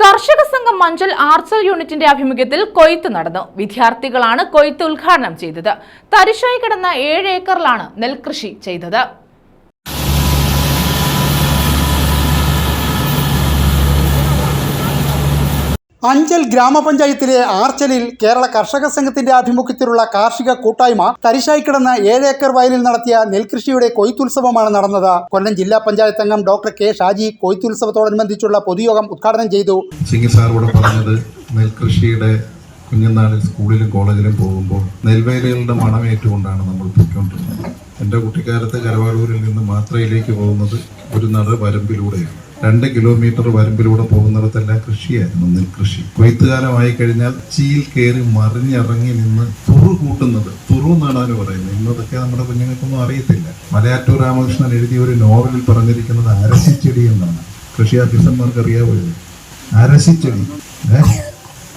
കർഷക സംഘം മഞ്ചൽ ആർച്ചൽ യൂണിറ്റിന്റെ ആഭിമുഖ്യത്തിൽ കൊയ്ത്ത് നടന്നു. വിദ്യാർത്ഥികളാണ് കൊയ്ത്ത് ഉദ്ഘാടനം ചെയ്തത്. തരിശായി കിടന്ന ഏഴ് ഏക്കറിലാണ് നെൽകൃഷി ചെയ്തത്. അഞ്ചൽ ഗ്രാമപഞ്ചായത്തിലെ ആർച്ചലിൽ കേരള കർഷക സംഘത്തിന്റെ ആഭിമുഖ്യത്തിലുള്ള കാർഷിക കൂട്ടായ്മ തരിശായി കിടന്ന ഏഴ് ഏക്കർ വയലിൽ നടത്തിയ നെൽകൃഷിയുടെ കൊയ്ത്തുത്സവമാണ് നടന്നത്. കൊല്ലം ജില്ലാ പഞ്ചായത്ത് അംഗം ഡോക്ടർ കെ ഷാജി കൊയ്ത്തുത്സവത്തോടനുബന്ധിച്ചുള്ള പൊതുയോഗം ഉദ്ഘാടനം ചെയ്തു. സാർ പറഞ്ഞത് നെൽകൃഷിയുടെ കുഞ്ഞുനാളിൽ സ്കൂളിലും കോളേജിലും പോകുമ്പോൾ നെൽവയലുകളുടെ മണമേറ്റുകൊണ്ടാണ് നമ്മൾ പോയിക്കൊണ്ടിരുന്നത്. എന്റെ കുട്ടിക്കാലത്ത് കരവാളൂരിൽ നിന്ന് മാത്രയിലേക്ക് പോകുന്നത് ഒരു നട വരമ്പിലൂടെയാണ് രണ്ട് കിലോമീറ്റർ വരമ്പിലൂടെ പോകുന്നിടത്തെല്ലാം കൃഷിയായിരുന്നു നെൽകൃഷി കൊയ്ത്തുകാലമായി കഴിഞ്ഞാൽ ചീൽ കയറി മറിഞ്ഞിറങ്ങി നിന്ന് തുറു കൂട്ടുന്നത് തുറു അതിന് പറയുന്നത്. ഇന്നതൊക്കെ നമ്മുടെ കുഞ്ഞുങ്ങൾക്കൊന്നും അറിയത്തില്ല. മലയാറ്റൂർ രാമകൃഷ്ണൻ എഴുതിയ ഒരു നോവലിൽ പറഞ്ഞിരിക്കുന്നത് അരസിച്ചെടി എന്നാണ്. കൃഷി ഓഫീസർമാർക്ക് അറിയാവുന്നത് അരശിച്ചെടി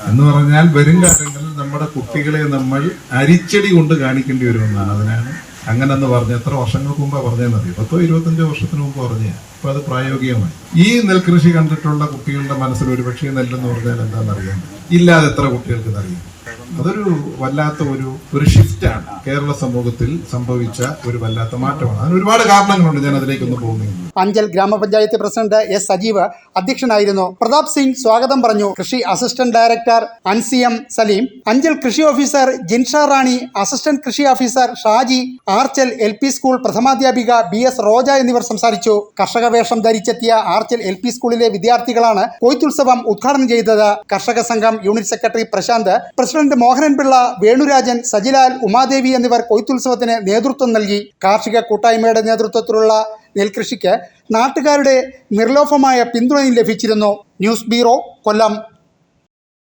എന്ന് പറഞ്ഞാൽ വരും കാലങ്ങളിൽ നമ്മുടെ കുട്ടികളെ നമ്മൾ അരിച്ചെടി കൊണ്ട് കാണിക്കേണ്ടി വരുമെന്നാണ്. അതിനാണ് അങ്ങനെ എന്ന് പറഞ്ഞ എത്ര വർഷങ്ങൾക്ക് മുമ്പ് പറഞ്ഞതെന്നറിയോ പത്തോ ഇരുപത്തഞ്ചോ വർഷത്തിന് മുമ്പ് പറഞ്ഞ. അപ്പൊ അത് പ്രായോഗികമായി. ഈ നെൽകൃഷി കണ്ടിട്ടുള്ള കുട്ടികളുടെ മനസ്സിൽ ഒരു പക്ഷേ നെല്ലെന്ന് പറഞ്ഞാൽ എന്താണെന്നറിയാൻ ഇല്ലാതെ എത്ര കുട്ടികൾക്ക് ഇതറിയാം അതൊരു വല്ലാത്ത ഒരു ഒരു ഷിഫ്റ്റാണ് കേരള സമൂഹത്തിൽ സംഭവിച്ച ഒരു വല്ലാത്ത മാറ്റമാണ്. അതിന് ഒരുപാട് കാരണങ്ങളുണ്ട് ഞാൻ അതിലേക്കൊന്നും പോകുന്നില്ല. അഞ്ചൽ ഗ്രാമപഞ്ചായത്ത് പ്രസിഡന്റ് എസ് സജീവ് അധ്യക്ഷനായിരുന്നു. പ്രതാപ് സിംഗ് സ്വാഗതം പറഞ്ഞു കൃഷി assistant director Ansi M Saleem. Anchal കൃഷി ഓഫീസർ ജിൻഷാ റാണി അസിസ്റ്റന്റ് കൃഷി officer Shaji Archal L P school പ്രഥമാധ്യാപിക B S Roja എന്നിവർ സംസാരിച്ചു. കർഷക വേഷം ധരിച്ചെത്തിയ ആർച്ചൽ എൽ പി സ്കൂളിലെ വിദ്യാർത്ഥികളാണ് കൊയ്ത്തുത്സവം ഉദ്ഘാടനം ചെയ്തത്. കർഷക സംഘം unit secretary Prashanth president Mohananpillai Venurajan Sajilal Umadevi എന്നിവർ കൊയ്ത്തുത്സവത്തിന് നേതൃത്വം നൽകി. കാർഷിക കൂട്ടായ്മയുടെ നേതൃത്വത്തിലുള്ള നെൽകൃഷിക്ക് നാട്ടുകാരുടെ നിർലോഭമായ പിന്തുണയും ലഭിച്ചിരുന്നു. News bureau Kollam.